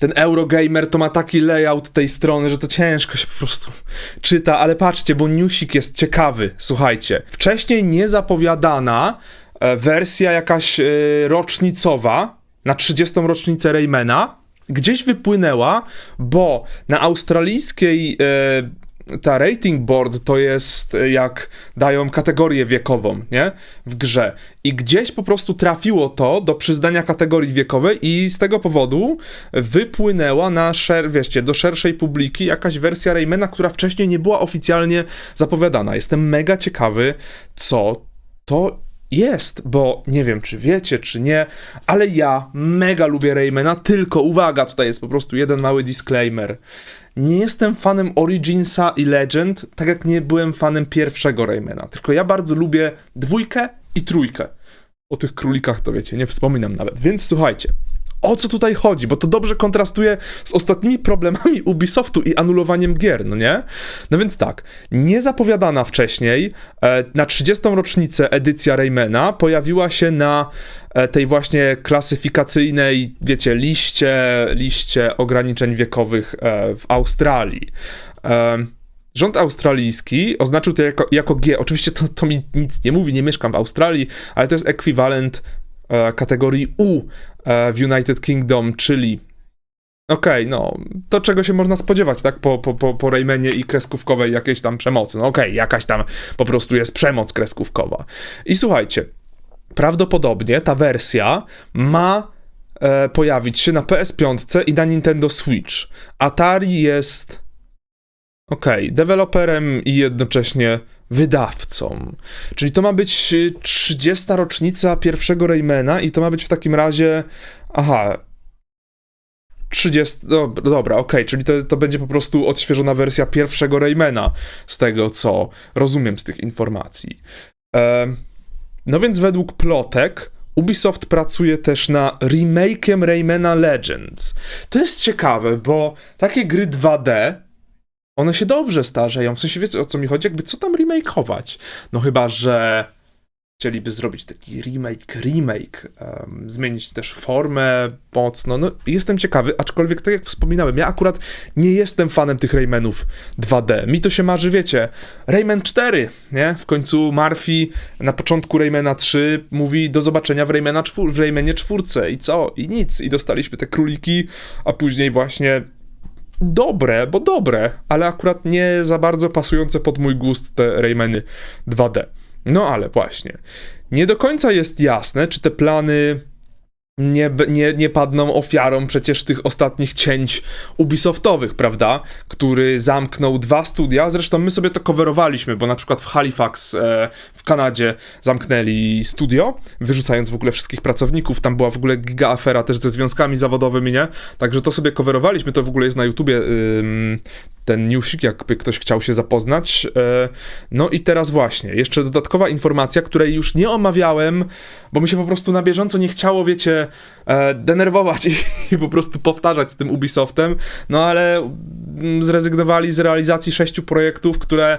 ten Eurogamer to ma taki layout tej strony, że to ciężko się po prostu czyta, ale patrzcie, bo newsik jest ciekawy, słuchajcie. Wcześniej niezapowiadana e, wersja jakaś e, rocznicowa na 30. rocznicę Raymana gdzieś wypłynęła, bo na australijskiej e, ta rating board to jest e, jak dają kategorię wiekową, nie? W grze. I gdzieś po prostu trafiło to do przyznania kategorii wiekowej i z tego powodu wypłynęła na, szer- wiecie, do szerszej publiki jakaś wersja Raymana, która wcześniej nie była oficjalnie zapowiadana. Jestem mega ciekawy, co to jest, bo nie wiem, czy wiecie, czy nie, ale ja mega lubię Raymana, tylko uwaga, tutaj jest po prostu jeden mały disclaimer. Nie jestem fanem Originsa i Legend, tak jak nie byłem fanem pierwszego Raymana, tylko ja bardzo lubię dwójkę i trójkę. O tych królikach to wiecie, nie wspominam nawet. Więc słuchajcie, o co tutaj chodzi? Bo to dobrze kontrastuje z ostatnimi problemami Ubisoftu i anulowaniem gier, no nie? No więc tak, niezapowiadana wcześniej, e, na 30. rocznicę edycja Raymana pojawiła się na e, tej właśnie klasyfikacyjnej, wiecie, liście, liście ograniczeń wiekowych e, w Australii. Rząd australijski oznaczył to jako, jako G. Oczywiście to, to mi nic nie mówi, nie mieszkam w Australii, ale to jest ekwiwalent kategorii U e, w United Kingdom, czyli okej, no, to czego się można spodziewać, tak, po, po, po, po Raymanie i kreskówkowej jakiejś tam przemocy. No okej, jakaś tam po prostu jest przemoc kreskówkowa. I słuchajcie, prawdopodobnie ta wersja ma e, pojawić się na PS5 i na Nintendo Switch. Atari jest Okej, deweloperem i jednocześnie wydawcą. Czyli to ma być y, 30. rocznica pierwszego Raymana i to ma być w takim razie. Aha. 30. Dobra, dobra okej, czyli to, to będzie po prostu odświeżona wersja pierwszego Raymana, z tego co rozumiem z tych informacji. Em, no więc według plotek. Ubisoft pracuje też na remake'iem Raymana Legends. To jest ciekawe, bo takie gry 2D one się dobrze starzeją. W sensie wiecie o co mi chodzi? Jakby co tam remake'ować? No chyba, że chcieliby zrobić taki remake, remake, em, zmienić też formę mocno. No jestem ciekawy, aczkolwiek tak jak wspominałem, ja akurat nie jestem fanem tych Raymanów 2D. Mi to się marzy, wiecie, Rayman 4, nie? W końcu Murphy na początku Raymana 3 mówi do zobaczenia w, Raymana 4, w Raymanie 4 i co? I nic. I dostaliśmy te króliki, a później właśnie dobre, bo dobre, ale akurat nie za bardzo pasujące pod mój gust te Raymany 2D. No ale właśnie. Nie do końca jest jasne, czy te plany nie, nie, nie padną ofiarą przecież tych ostatnich cięć Ubisoftowych, prawda? Który zamknął dwa studia. Zresztą my sobie to coverowaliśmy, bo na przykład w Halifax e, w Kanadzie zamknęli studio, wyrzucając w ogóle wszystkich pracowników. Tam była w ogóle giga afera też ze związkami zawodowymi, nie? Także to sobie coverowaliśmy, to w ogóle jest na YouTubie ten newsik, jakby ktoś chciał się zapoznać. E, no i teraz właśnie, jeszcze dodatkowa informacja, której już nie omawiałem, bo mi się po prostu na bieżąco nie chciało, wiecie, e, denerwować i, i po prostu powtarzać z tym Ubisoftem, no ale mm, zrezygnowali z realizacji sześciu projektów, które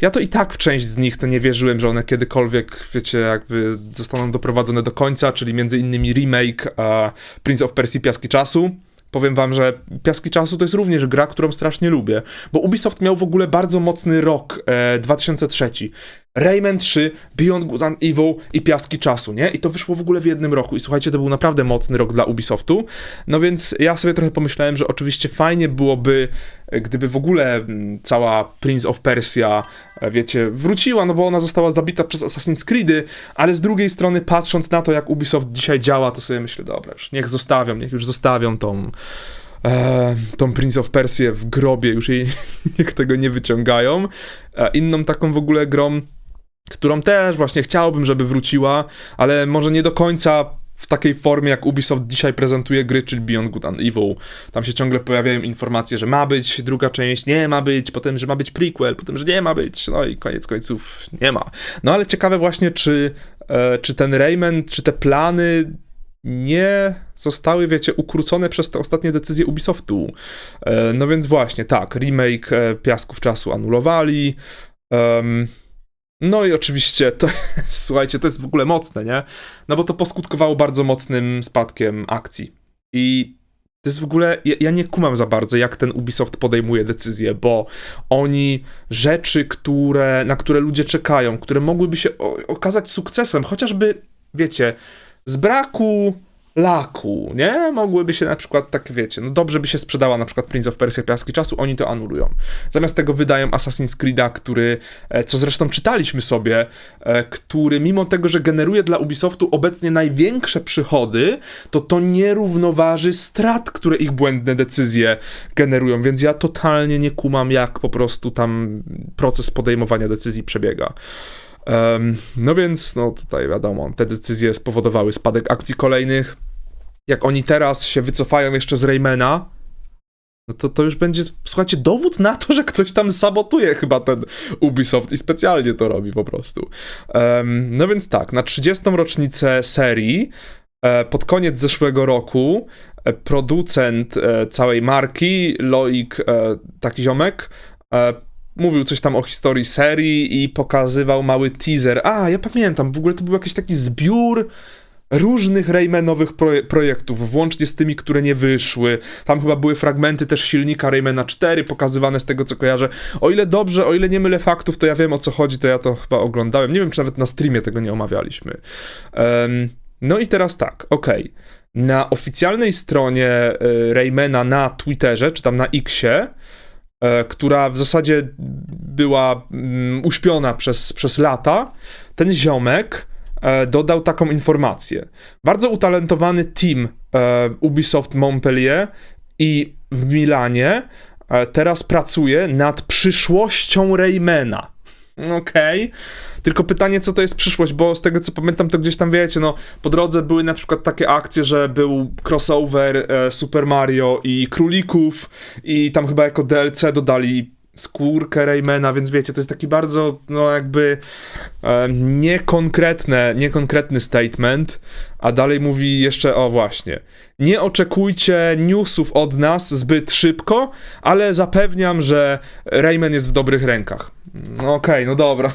ja to i tak w część z nich to nie wierzyłem, że one kiedykolwiek, wiecie, jakby zostaną doprowadzone do końca, czyli między innymi remake Prince of Persia Piaski Czasu. Powiem wam, że Piaski Czasu to jest również gra, którą strasznie lubię, bo Ubisoft miał w ogóle bardzo mocny rok e, 2003. Rayman 3, Beyond Good and Evil i Piaski Czasu, nie? I to wyszło w ogóle w jednym roku. I słuchajcie, to był naprawdę mocny rok dla Ubisoftu. No więc ja sobie trochę pomyślałem, że oczywiście fajnie byłoby, gdyby w ogóle mm, cała Prince of Persia, e, wiecie, wróciła, no bo ona została zabita przez Assassin's Creedy, ale z drugiej strony, patrząc na to, jak Ubisoft dzisiaj działa, to sobie myślę, dobra, już niech zostawią, niech już zostawią tą e, tą Prince of Persia w grobie, już jej niech tego nie wyciągają. E, inną taką w ogóle grą, którą też właśnie chciałbym, żeby wróciła, ale może nie do końca w takiej formie, jak Ubisoft dzisiaj prezentuje gry, czyli Beyond Good and Evil. Tam się ciągle pojawiają informacje, że ma być druga część, nie ma być, potem, że ma być prequel, potem, że nie ma być, no i koniec końców nie ma. No ale ciekawe właśnie, czy, e, czy ten Rayman, czy te plany nie zostały, wiecie, ukrócone przez te ostatnie decyzje Ubisoftu. E, no więc właśnie, tak, remake e, Piasków Czasu anulowali. Em, no i oczywiście, to, słuchajcie, to jest w ogóle mocne, nie? No bo to poskutkowało bardzo mocnym spadkiem akcji. I To jest w ogóle, ja, ja nie kumam za bardzo, jak ten Ubisoft podejmuje decyzje, bo oni rzeczy, które, na które ludzie czekają, które mogłyby się o, okazać sukcesem, chociażby, wiecie, z braku laku, nie? Mogłyby się na przykład, tak wiecie, no dobrze by się sprzedała na przykład Prince of Persia Piaski Czasu, oni to anulują. Zamiast tego wydają Assassin's Creed'a, który, e, co zresztą czytaliśmy sobie, e, który mimo tego, że generuje dla Ubisoftu obecnie największe przychody, to to nie równoważy strat, które ich błędne decyzje generują, więc ja totalnie nie kumam, jak po prostu tam proces podejmowania decyzji przebiega. No więc, no tutaj wiadomo, te decyzje spowodowały spadek akcji kolejnych. Jak oni teraz się wycofają jeszcze z Raymana, no to to już będzie, słuchajcie, dowód na to, że ktoś tam sabotuje chyba ten Ubisoft i specjalnie to robi po prostu. Um, no więc tak, na 30. rocznicę serii, e, pod koniec zeszłego roku, e, producent e, całej marki, Loik, taki ziomek, mówił coś tam o historii serii i pokazywał mały teaser. A, ja pamiętam, w ogóle to był jakiś taki zbiór różnych Raymanowych proje projektów, włącznie z tymi, które nie wyszły. Tam chyba były fragmenty też silnika Raymana 4 pokazywane z tego, co kojarzę. O ile dobrze, o ile nie mylę faktów, to ja wiem o co chodzi, to ja to chyba oglądałem. Nie wiem, czy nawet na streamie tego nie omawialiśmy. Um, no i teraz tak, okej. Okay. Na oficjalnej stronie y, Raymana na Twitterze, czy tam na Xie, która w zasadzie była mm, uśpiona przez, przez lata, ten ziomek e, dodał taką informację. Bardzo utalentowany team e, Ubisoft Montpellier i w Milanie teraz pracuje nad przyszłością Raymana. Okej. Okay. Tylko pytanie, co to jest przyszłość, bo z tego co pamiętam, to gdzieś tam wiecie, no po drodze były na przykład takie akcje, że był crossover e, Super Mario i Królików i tam chyba jako DLC dodali skórkę Raymana, więc wiecie, to jest taki bardzo, no jakby e, niekonkretne, niekonkretny statement, a dalej mówi jeszcze, o właśnie, nie oczekujcie newsów od nas zbyt szybko, ale zapewniam, że Rayman jest w dobrych rękach. No okej, okay, no dobra.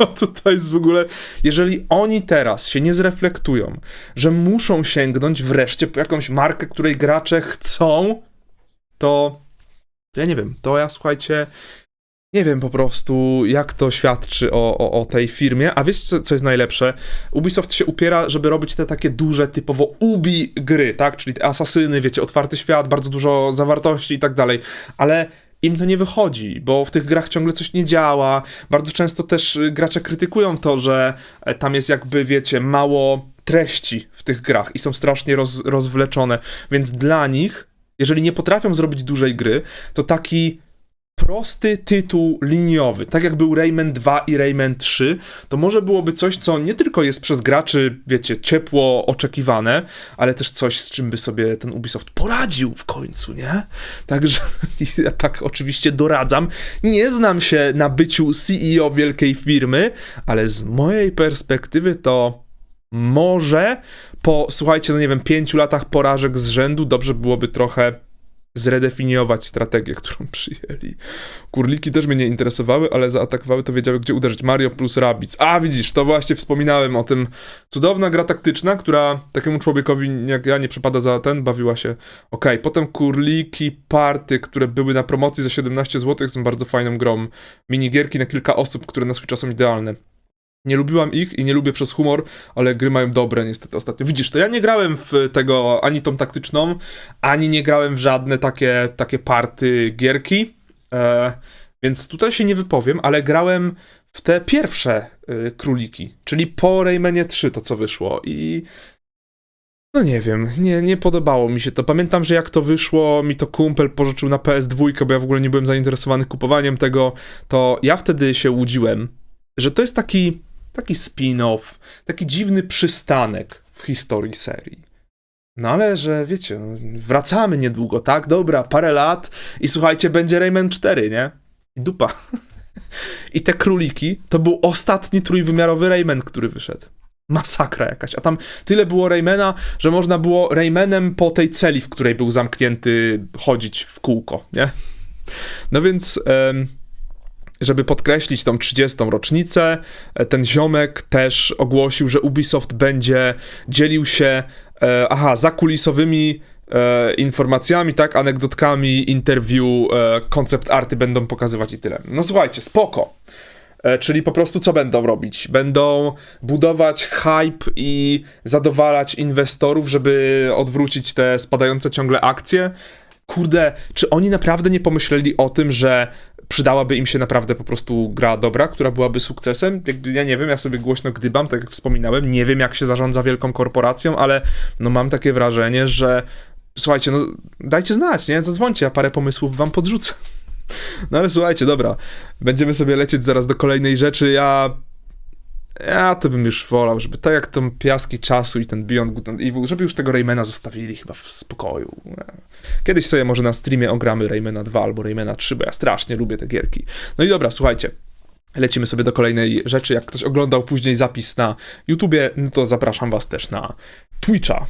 to jest w ogóle, jeżeli oni teraz się nie zreflektują, że muszą sięgnąć wreszcie po jakąś markę, której gracze chcą, to ja nie wiem, to ja słuchajcie, nie wiem po prostu, jak to świadczy o, o, o tej firmie. A wiecie, co, co, jest najlepsze? Ubisoft się upiera, żeby robić te takie duże, typowo Ubi gry, tak? Czyli te asasyny, wiecie, otwarty świat, bardzo dużo zawartości i tak dalej. Ale im to nie wychodzi, bo w tych grach ciągle coś nie działa. Bardzo często też y, gracze krytykują to, że e, tam jest jakby, wiecie, mało treści w tych grach i są strasznie roz, rozwleczone. Więc dla nich, jeżeli nie potrafią zrobić dużej gry, to taki prosty tytuł liniowy, tak jak był Rayman 2 i Rayman 3, to może byłoby coś, co nie tylko jest przez graczy, wiecie, ciepło oczekiwane, ale też coś, z czym by sobie ten Ubisoft poradził w końcu, nie? Także ja tak oczywiście doradzam. Nie znam się na byciu CEO wielkiej firmy, ale z mojej perspektywy to może po, słuchajcie, no nie wiem, pięciu latach porażek z rzędu dobrze byłoby trochę zredefiniować strategię, którą przyjęli. Kurliki też mnie nie interesowały, ale zaatakowały, to wiedziały, gdzie uderzyć. Mario plus Rabbids. A, widzisz, to właśnie wspominałem o tym. Cudowna gra taktyczna, która takiemu człowiekowi jak ja nie przypada za ten, bawiła się. ok potem Kurliki Party, które były na promocji za 17 zł, są bardzo fajną grą. Minigierki na kilka osób, które na swój czas są idealne. Nie lubiłam ich i nie lubię przez humor, ale gry mają dobre niestety ostatnio. Widzisz, to ja nie grałem w tego ani tą taktyczną, ani nie grałem w żadne takie, takie party gierki, e, więc tutaj się nie wypowiem, ale grałem w te pierwsze e, króliki, czyli po Raymanie 3 to co wyszło i no nie wiem, nie, nie podobało mi się to. Pamiętam, że jak to wyszło, mi to kumpel pożyczył na PS2, bo ja w ogóle nie byłem zainteresowany kupowaniem tego, to ja wtedy się łudziłem, że to jest taki taki spin-off, taki dziwny przystanek w historii serii. No ale, że wiecie, no, wracamy niedługo, tak? Dobra, parę lat i słuchajcie, będzie Rayman 4, nie? I dupa. I te króliki to był ostatni trójwymiarowy Rayman, który wyszedł. Masakra jakaś. A tam tyle było Raymana, że można było Raymanem po tej celi, w której był zamknięty, chodzić w kółko, nie? No więc żeby podkreślić tą 30. rocznicę, e, ten ziomek też ogłosił, że Ubisoft będzie dzielił się, e, aha, zakulisowymi e, informacjami, tak, anegdotkami, interview, e, koncept arty będą pokazywać i tyle. No słuchajcie, spoko. E, Czyli po prostu co będą robić? Będą budować hype i zadowalać inwestorów, żeby odwrócić te spadające ciągle akcje. Kurde, czy oni naprawdę nie pomyśleli o tym, że przydałaby im się naprawdę po prostu gra dobra, która byłaby sukcesem? Jakby, ja nie wiem, ja sobie głośno gdybam, tak jak wspominałem, nie wiem jak się zarządza wielką korporacją, ale no mam takie wrażenie, że słuchajcie, no dajcie znać, nie? Zadzwońcie, ja parę pomysłów wam podrzucę. No ale słuchajcie, dobra, będziemy sobie lecieć zaraz do kolejnej rzeczy. Ja. Ja to bym już wolał, żeby tak jak tą piaski czasu i ten Beyond Good and Evil, żeby już tego Raymana zostawili chyba w spokoju. Kiedyś sobie może na streamie ogramy Raymana 2 albo Raymana 3, bo ja strasznie lubię te gierki. No i dobra, słuchajcie. Lecimy sobie do kolejnej rzeczy. Jak ktoś oglądał później zapis na YouTubie, no to zapraszam was też na Twitcha.